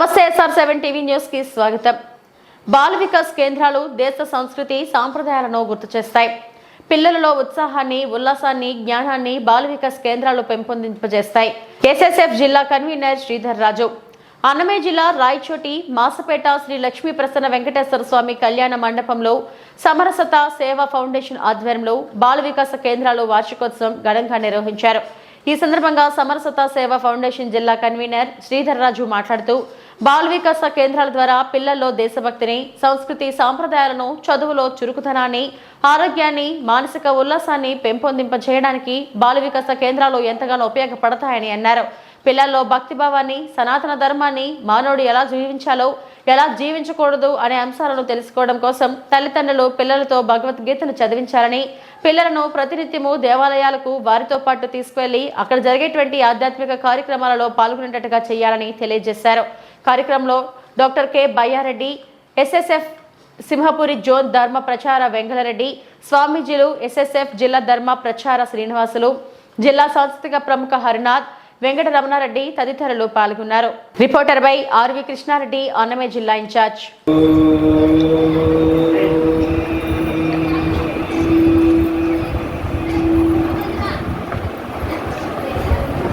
నమస్తే SR seven TV న్యూస్కి స్వాగతం. బాల వికాస్ కేంద్రాలు దేశ సంస్కృతి సాంప్రదాయాలను గుర్తు చేస్తాయి. పిల్లలలో ఉత్సాహాన్ని ఉల్లాసాన్ని జ్ఞానాన్ని బాల వికాస్ కేంద్రాలు పెంపొందింపజేస్తాయి. ఎస్ఎస్ఎఫ్ జిల్లా కన్వీనర్ శ్రీధర్ రాజు. అన్నమయ్య జిల్లా రాయచోటి మాసపేట శ్రీ లక్ష్మీ ప్రసన్న వెంకటేశ్వర స్వామి కళ్యాణ మండపంలో సమరసత సేవా ఫౌండేషన్ ఆధ్వర్యంలో బాల వికాస కేంద్రాలు వార్షికోత్సవం ఘనంగా నిర్వహించారు. ఈ సందర్భంగా సమరసత సేవా ఫౌండేషన్ జిల్లా కన్వీనర్ శ్రీధర్ రాజు మాట్లాడుతూ బాల వికాస కేంద్రాల ద్వారా పిల్లల్లో దేశభక్తిని సంస్కృతి సాంప్రదాయాలను చదువులో చురుకుతనాన్ని ఆరోగ్యాన్ని మానసిక ఉల్లాసాన్ని పెంపొందింపజేయడానికి బాల వికాస కేంద్రాలు ఎంతగానో ఉపయోగపడతాయని అన్నారు. పిల్లల్లో భక్తిభావాన్ని సనాతన ధర్మాన్ని మానవుడు ఎలా జీవించాలో ఎలా జీవించకూడదు అనే అంశాలను తెలుసుకోవడం కోసం తల్లిదండ్రులు పిల్లలతో భగవద్గీతను చదివించాలని పిల్లలను ప్రతినిత్యము దేవాలయాలకు వారితో పాటు తీసుకువెళ్ళి అక్కడ జరిగేటువంటి ఆధ్యాత్మిక కార్యక్రమాలలో పాల్గొనేటట్టుగా చేయాలని తెలియజేశారు. కార్యక్రమంలో doctor K Bayyareddy SSF Simhapuri zone ధర్మ ప్రచార వెంకటరెడ్డి స్వామీజీలు ఎస్ఎస్ఎఫ్ జిల్లా ధర్మ ప్రచార శ్రీనివాసులు జిల్లా సాంస్కృతిక ప్రముఖ హరినాథ్ వెంకట రమణారెడ్డి తదితరులు పాల్గొన్నారు. రిపోర్టర్ బై ఆర్వి కృష్ణారెడ్డి అన్నమే జిల్లా ఇన్ఛార్జ్.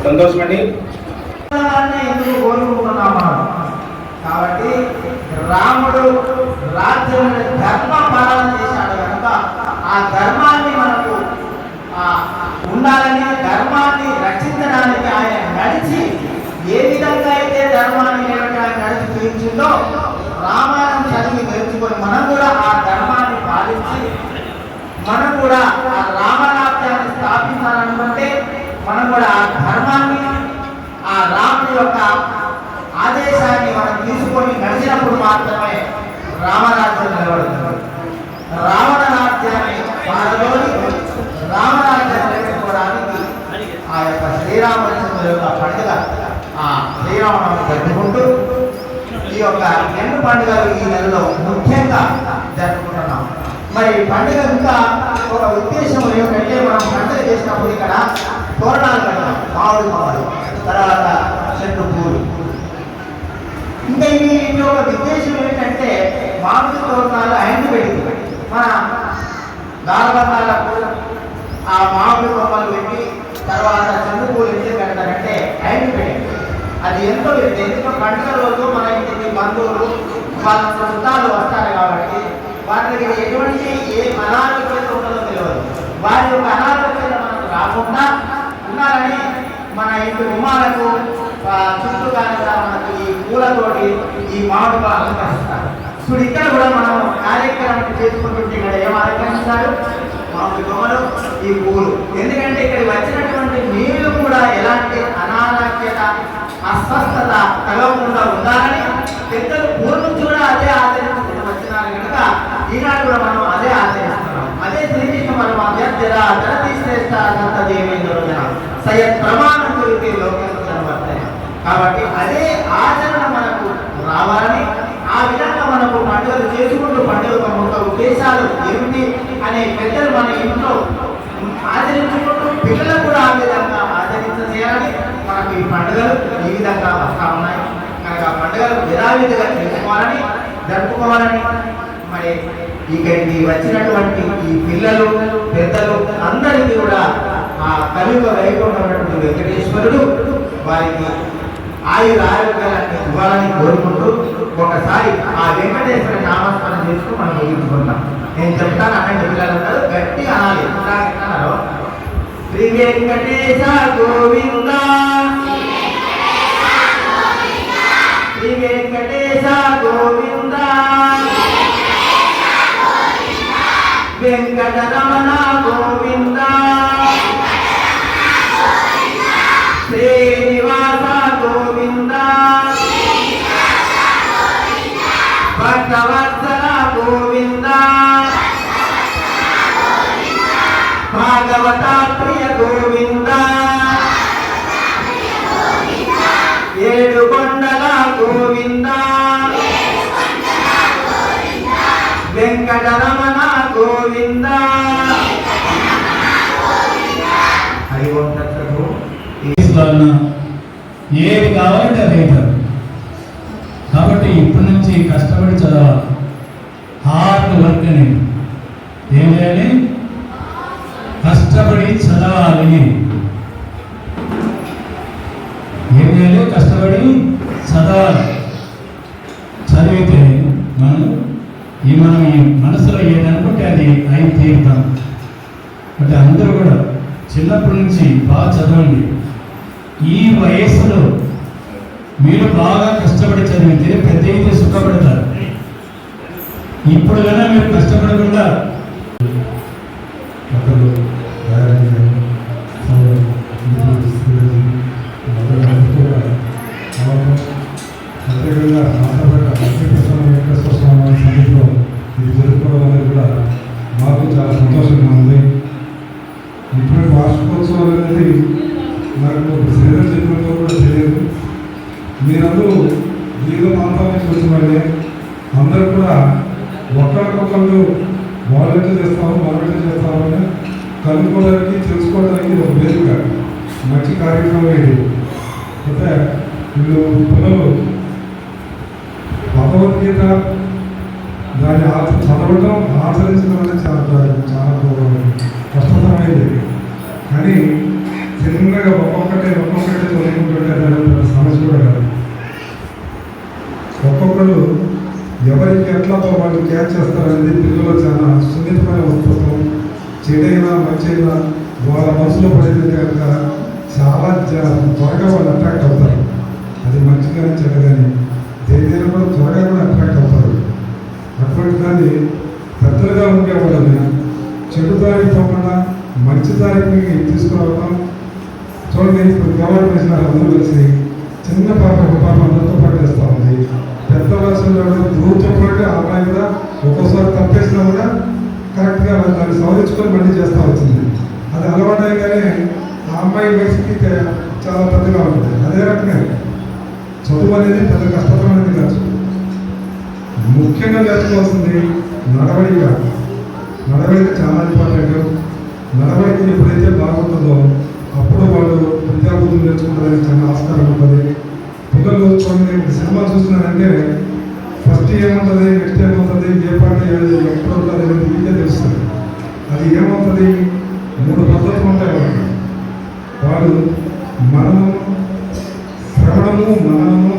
సంతోషమండి దాన్ని ఎందుకు కోరుకుంటున్నాం మనం కాబట్టి రాముడు రాజ్యం ధర్మ పాలన చేశాడు కనుక ఆ ధర్మాన్ని మనకు ఉండాలని ధర్మాన్ని రక్షించడానికి ఆయన నడిచి ఏ విధంగా అయితే ధర్మాన్ని నిలబెట్టడానికి నడిచి చూపించిందో రామాయణం చదివి నేర్చుకొని మనం కూడా ఆ ధర్మాన్ని పాలించి మనం కూడా ఆ రామరాజ్యాన్ని స్థాపించాలనుకుంటే మనం కూడా ఆ ధర్మాన్ని ఆ రాముడి యొక్క ఆదేశాన్ని మనం తీసుకొని నడిచినప్పుడు మాత్రమే రామరాజ్యం నిలబడుతుంది. రావణ రాజ్యాన్ని మనలోని రామరాజ్యాన్ని నిలబెట్టుకోవడానికి ఆ యొక్క శ్రీరామచంద్రుల యొక్క పండుగ ఆ శ్రీరామనవమి జరుపుకుంటూ ఈ యొక్క రెండు పండుగలు ఈ నెలలో ముఖ్యంగా జరుపుకుంటున్నాం. మరి ఈ పండుగ ఇంకా ఒక ఉద్దేశం ఏమిటంటే మనం పండుగ చేసినప్పుడు ఇక్కడ తోరణాలు కడతాం మామిడి కొమ్మలు తర్వాత చెట్టు పూలు. ఇంకా ఇవి ఒక ఉద్దేశం ఏంటంటే మామిడి తోరణాలు ఐదు పెట్టి మన దారబంధాలకు ఆ మామిడి బొమ్మలు పెట్టి తర్వాత చెట్టు పూలు ఎందుకు పెడతారంటే టైం పెట్టి అది ఎంతో విలువ. ఎందుకంటే పండుగ రోజు మన ఇంటికి బంధువులు వాళ్ళ చుట్టాలు వస్తారు కాబట్టి వాటికి ఎటువంటి ఏ అనారోగ్యత ఉండదో తెలియదు వారి యొక్క అనారోగ్యత మనకు రాకుండా ఉండాలని మన ఇంటి ఉమ్మాలకు చుట్టూ కానీ మనకు ఈ పూలతోటి ఈ మామిడి అలంకరిస్తారు ఇప్పుడు ఇక్కడ కూడా మనం కార్యక్రమం చేసుకుంటుంటే ఇక్కడ ఏం అలంకరిస్తారు మామిడి బొమ్మలు ఈ పూలు. ఎందుకంటే ఇక్కడ వచ్చినటువంటి మీరు కూడా ఎలాంటి అనారోగ్యత అస్వస్థత కలగకుండా ఉండాలని పెద్దలు పూర్వం కూడా అదే ఆచరించుకుంటూ వచ్చినారు కనుక ఈనాడు కూడా మనం అదే ఆచరిస్తున్నాం. అదే శ్రీకృష్ణ మనం అభ్యర్థిరా జర శ్రేష్ట అనంత దేవేంద్ర సయత్ ప్రమాణం గురించి లోకంలో కనబడతాయి కాబట్టి అదే ఆచరణ మనకు రావాలని ఆ విధంగా మనకు పండుగలు చేసుకుంటూ పండుగ యొక్క ఉద్దేశాలు ఏమిటి అనే పెద్దలు మన ఇంట్లో ఆచరించుకుంటూ పిల్లలకు కూడా ఆ విధంగా ఆచరించేయాలి మనకు ఈ పండుగలు ఈ విధంగా వస్తా ఉన్నాయి. కనుక ఆ పండుగలు యథావిధిగా చేసుకోవాలని జరుపుకోవాలని మరి ఇక్కడికి వచ్చినటువంటి ఈ పిల్లలు పెద్దలు అందరికీ కూడా ఆ కలియుగ వైపు ఉన్నటువంటి వెంకటేశ్వరుడు వారికి ఆయుర ఆరోగ్యాన్ని ఇవ్వాలని కోరుకుంటూ ఒకసారి ఆ వెంకటేశ్వర నామస్మరణ చేసుకుని మనం ముగించుకుంటాం నేను చెప్తాను అక్కడ పిల్లలందరూ గట్టి అనాలి. ఎట్లా శ్రీ వెంకటేశ గోవింద. శ్రీ వెంకటేశ గోవింద. వెంకట రమణ. భాగవత ప్రియ గోవింద ఏడు కొండల గోవింద వెంకటరమణ గోవింద హరి ఓం తత్సతు ఇస్తున్నా ఏది కావాలంటే అది అవుతారు నుంచి కష్టపడి చదవాలి. హార్డ్ వర్క్ అని ఏం చేయాలి? చదవాలి ఏం చేయాలి కష్టపడి చదవాలి చదివితే మనం ఈ మనం ఈ మనసులో ఏదనుకుంటే అది అయి తీరుతాం. అంటే అందరూ కూడా చిన్నప్పటి నుంచి బాగా చదవండి. ఈ వయస్సులో మీరు బాగా కష్టపడి చదివితే పెద్ద అయితే సుఖపడతారు. ఇప్పుడు కన్నా మీరు కష్టపడకుండా వార్షికోత్సవం నాకు శ్రీధర్ చెప్పినంతో కూడా తెలియదు మీరందరూ జీవితం ప్రాంతాల నుంచి వచ్చిన వాళ్ళే అందరూ కూడా ఒకరికొకళ్ళు వాలంటీర్ చేస్తాము వాలంటీర్ చేస్తామని కనుక్కోవడానికి తెలుసుకోవడానికి ఒక వేదిక మంచి కార్యక్రమం ఇది అయితే వీళ్ళు పిల్లలు భగవద్గీత దాన్ని ఆచ చదవడం ఆచరించడం అనేది చాలా చాలా కష్టతరమైనది కానీ చిన్నగా ఒక్కొక్కటే ఒక్కొక్కటే చదువుకుంటుంటే సమస్య కూడా కాదు. ఒక్కొక్కరు ఎవరికి ఎట్లా వాళ్ళు క్యాచ్ చేస్తారనేది పిల్లలు చాలా సున్నితమైన వస్తుత్వం చెడైనా మంచైనా వాళ్ళ మనసులో పడేది కనుక చాలా త్వరగా వాళ్ళు అట్రాక్ట్ అవుతారు. అది మంచి కానీ చెడ్డ కానీ దేనిదైనా కూడా త్వరగా కూడా అట్రాక్ట్ అవుతారు. అటువంటి దాన్ని పెద్దలుగా ఉండేవాళ్ళని చెడు దారికి మంచి దారికి తీసుకురావడం చూడండి ఇప్పుడు దేవాలయం వేసిన అందరూ కలిసి చిన్న పాప ఒక పాప అందరితో పాటు వేస్తూ ఉంది. పెద్ద వయసులో గ్రూప్తో పాటు అమ్మాయి కూడా ఒక్కోసారి తప్పేసినా కూడా కరెక్ట్గా దాన్ని సవరించుకొని మళ్ళీ చేస్తూ వచ్చింది. అది అలవాటైగానే ఆ అమ్మాయి వయసుకి చాలా పెద్దగా ఉంటుంది. అదే రకంగా చదువు అనేది పెద్ద కష్టతరమైనది కాదు. ముఖ్యంగా నేర్చుకోవాల్సింది నడవడిక. నడవడిక చాలా ఇంపార్టెంట్ నడవడిక ఎప్పుడైతే బాగుంటుందో అప్పుడు వాళ్ళు విద్యాబుద్ధులు నేర్చుకుంటారని చాలా ఆస్కారం ఉంటుంది. పిల్లలు చూడండి సినిమా చూస్తున్నారంటే ఫస్ట్ ఏముంటుంది నెక్స్ట్ ఏమవుతుంది ఏ పాట ఏది ఎప్పుడు ఉంటుంది అనేది మీకే తెలుస్తుంది అది ఏమవుతుంది? మూడు పద్ధతులు ఉంటాయి వాళ్ళకి. వాళ్ళు మనము శ్రవణము మనము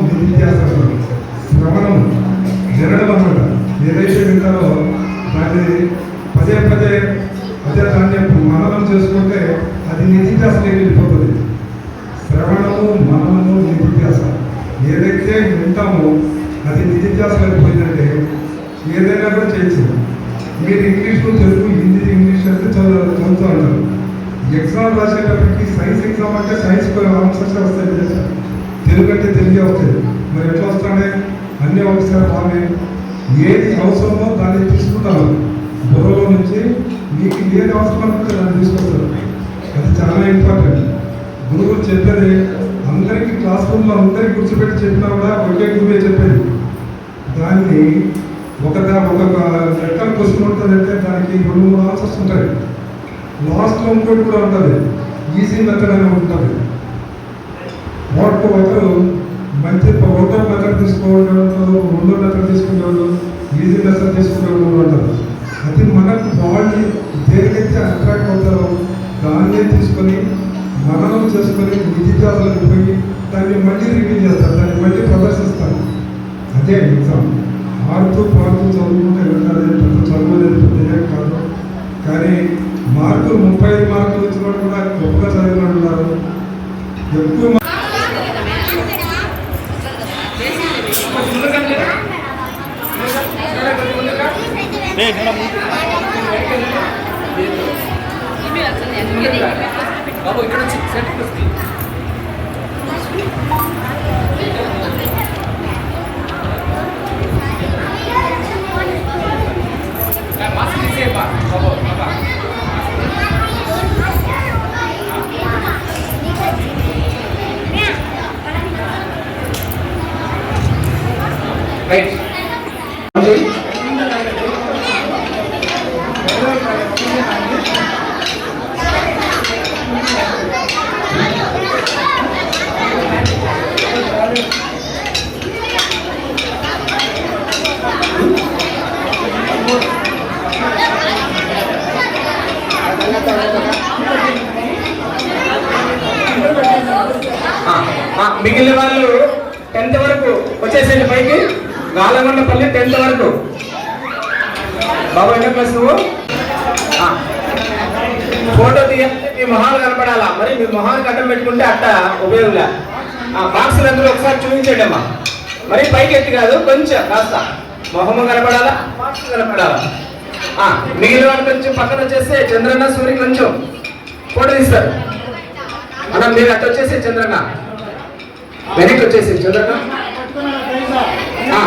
ఎగ్జామ్ రాసేటప్పటికి సైన్స్ ఎగ్జామ్ అంటే సైన్స్ ఆన్సర్స్ వస్తాయి తెలుగు అంటే తెలుగే వస్తాయి. మరి ఎట్లా వస్తాయి అన్నీ ఒకసారి రామే ఏది అవసరమో దాన్ని తీసుకుంటాను బుర్రలో నుంచి మీకు ఏది అవసరం అనుకుంటే దాన్ని తీసుకొస్తారు. అది చాలా ఇంపార్టెంట్ గురువులు చెప్పేది అందరికీ క్లాస్ రూమ్లో అందరికీ కూర్చోబెట్టి చెప్పినా కూడా ఒకే గురువే చెప్పేది. దాన్ని ఒక ఒక లెక్కల క్వశ్చన్ ఉంటుందంటే దానికి రెండు మూడు ఆన్సర్స్ ఉంటాయి. లాస్ట్లో ఇంకోటి కూడా ఉంటుంది. ఈజీ మెథడ్ అని ఉంటుంది. వాటికి ఒకరు మంచి ఒకటో మెథడ్ తీసుకోవడం రెండో మెథడ్ తీసుకునేవాళ్ళు ఈజీ మెథడ్ తీసుకునేవాళ్ళు ఉంటారు అది మనకు బాడీ దేనికైతే అట్రాక్ట్ అవుతారో దాన్నే తీసుకొని మననం చేసుకొని విద్యార్థులకు పోయి దాన్ని మళ్ళీ రివ్యూ చేస్తారు దాన్ని మళ్ళీ ప్రదర్శిస్తారు. అదే ఎగ్జామ్. ఆడుతూ పాడుతూ చదువుకుంటే వెళ్ళాలి పెద్ద చదువు అనేది పెద్ద కాదు. కానీ మార్కులు ముప్పై ఐదు మార్కులు వచ్చిన కూడా గొప్పగా చదివిన ఉన్నారు. ఎక్కువ బాబు ఇక్కడ సెట్ వస్తుంది మాస్క్ తీసేయబ్బా బాబు బాబా రైట్ ఆ, ఆ, మిగిలిన వాళ్ళు టెన్త్ వరకు వచ్చేసేయండి పైకి గాలగొండపల్లి టెన్త్ వరకు. బాబు ఎన్నో క్లాస్ నువ్వు ఫోటో తీయాలంటే మీ మొహాలు కనపడాలా? మరి మీ మొహాలు అడ్డం పెట్టుకుంటే అట్ట ఉపయోగంలే ఆ బాక్సులు అందరూ ఒకసారి చూపించండి అమ్మా మరి పైకి ఎత్తి కాదు కొంచెం కాస్త. మొహము కనపడాలా? బాక్స్ కనపడాలా? ఆ, మిగిలిన వాళ్ళు కొంచెం పక్కన వచ్చేస్తే చంద్రన్న సూర్య కొంచెం ఫోటో తీస్తారు. అన్న మీరు అట్ట వచ్చేసి చంద్రన్న. వెనక్కి వచ్చేసి చంద్రన్న ఆ.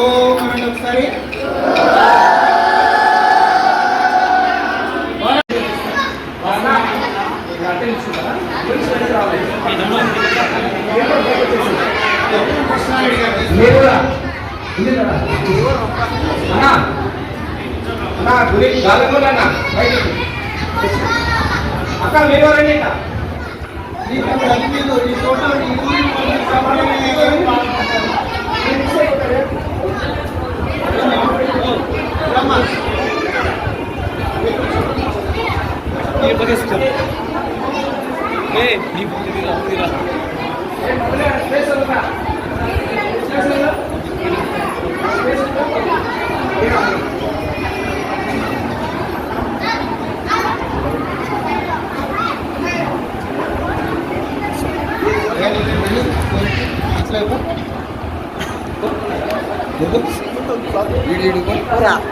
ఒకసారి ఉంది కదా? అన్నా అన్నా గురి గాలంలో అన్న బయటికి అక్క మీరు 하겠습니다. 네, 미국들이 나옵니다. 누구? 누구? 119? 어라.